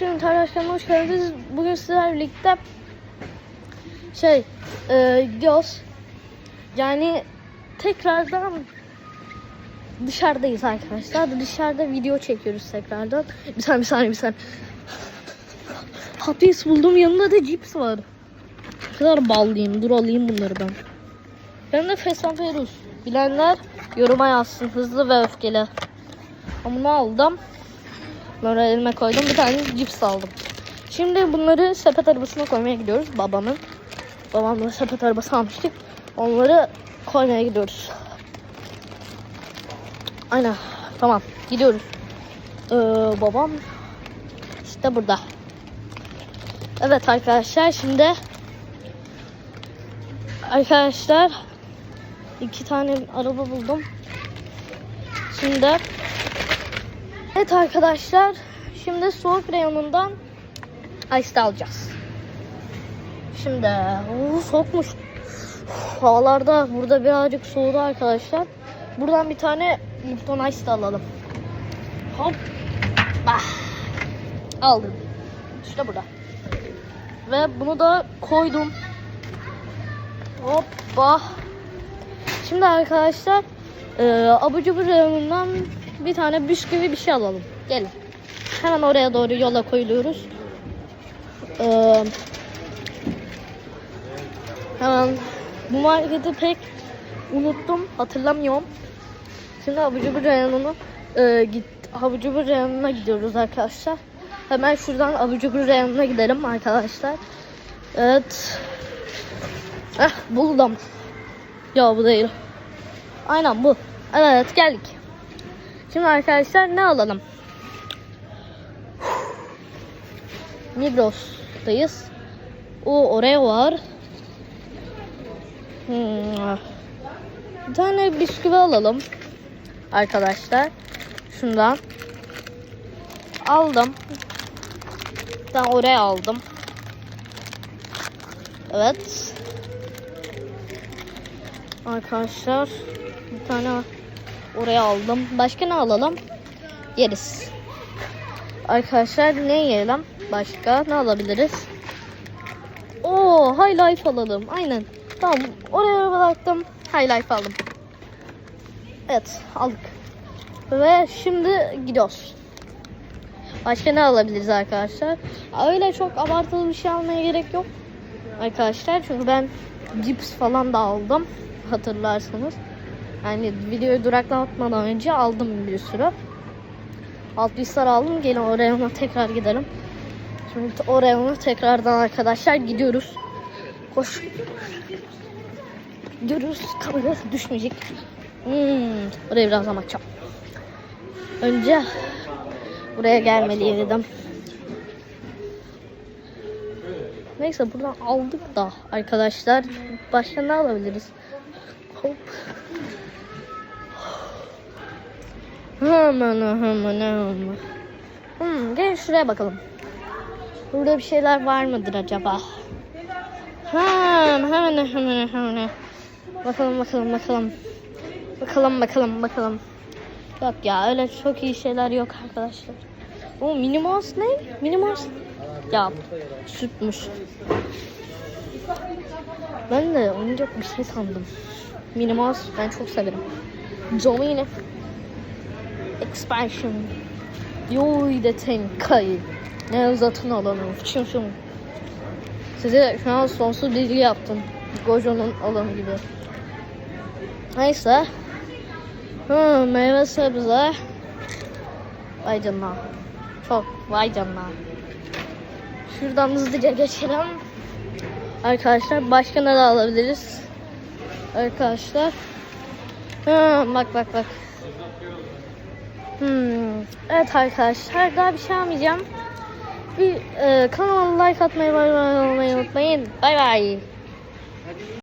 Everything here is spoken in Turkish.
Şimdi arkadaşlar hoş geldiniz. Bugün sizlerle birlikte şey e, gidiyoruz. Yani tekrardan dışarıdayız arkadaşlar. Dışarıda video çekiyoruz tekrardan. Bir saniye bir saniye bir saniye. Wheels buldum yanında da cips var. Ne kadar ballıyım. Dur alayım bunları ben. Fast and Furious. Bilenler yoruma yazsın. Hızlı ve öfkeli. Ben bunu aldım. Bunları elime koydum. Bir tane cips aldım. Şimdi bunları sepet arabasına koymaya gidiyoruz. Babamın. Babamla sepet arabası almıştık. Onları koymaya gidiyoruz. Aynen. Tamam. Gidiyoruz. Ee, babam işte burada. Evet arkadaşlar şimdi arkadaşlar iki tane araba buldum. Şimdi Evet arkadaşlar şimdi soğuk reyonundan ice alacağız. Şimdi oo, soğukmuş. Uf, Havalarda burada birazcık soğudu arkadaşlar. Buradan bir tane Lipton Ice de alalım. Hop. Bah. Aldım. İşte burada. Ve bunu da koydum. Hoppa. Şimdi arkadaşlar e, abur cubur reyonundan bir tane bisküvi bir şey alalım. Gelin. Hemen oraya doğru yola koyuluyoruz. Ee, hemen bu marketi pek unuttum. Hatırlamıyorum. Şimdi abur cubur reyonunu e, git, abur cubur reyonuna gidiyoruz arkadaşlar. Hemen şuradan abur cubur reyonuna gidelim arkadaşlar. Evet. Eh buldum. Ya bu değil. Aynen bu. Evet geldik. Şimdi arkadaşlar ne alalım? Migros'tayız. O oraya var. Hmm. Bir tane bisküvi alalım. Arkadaşlar. Şundan. Aldım. Ben oraya aldım. Evet. Arkadaşlar bir tane oraya aldım. Başka ne alalım? Yeriz. Arkadaşlar ne yiyelim? Başka ne alabiliriz? Oo, High Life alalım. Aynen. Tamam. Oraya bıraktım. High Life aldım. Evet, aldık. Ve şimdi gidiyoruz. Başka ne alabiliriz arkadaşlar? Öyle çok abartılı bir şey almaya gerek yok. Arkadaşlar çünkü ben cips falan da aldım. Hatırlarsanız. Yani videoyu duraklatmadan önce aldım bir sürü. Alt listeler aldım. Gelin oraya ona tekrar gidelim. Şimdi oraya ona tekrardan arkadaşlar gidiyoruz. Koş. Gidiyoruz. Kamera düşmeyecek. Hmm, oraya birazdan bakacağım. Önce buraya gelmeliydim. Neyse buradan aldık da arkadaşlar. Başka ne alabiliriz? Hop. Hemen hemen hemen. Hmm, gel şuraya bakalım. Burada bir şeyler var mıdır acaba? Hemen hemen hemen hemen. Bakalım bakalım bakalım. Bakalım bakalım bakalım. Yok ya öyle çok iyi şeyler yok arkadaşlar. O minimos ne? Minimos? Ya sütmüş. Ben de oyuncak bir şey sandım. Minimos ben çok severim. Domine. Expansion. Yoy de tenkai. Ne uzatın alanı. Şum şum. Size şu an sonsuz bilgi yaptım. Gojo'nun alanı gibi. Neyse. Hı, meyve sebze. Vay canına. Çok vay canına. Şuradan hızlıca geçelim. Arkadaşlar başka ne alabiliriz? Arkadaşlar. Ha, bak bak bak. Hmm. Evet arkadaşlar daha bir şey almayacağım. Bir e, kanala like atmayı, bay olmayı unutmayın. Bay bay.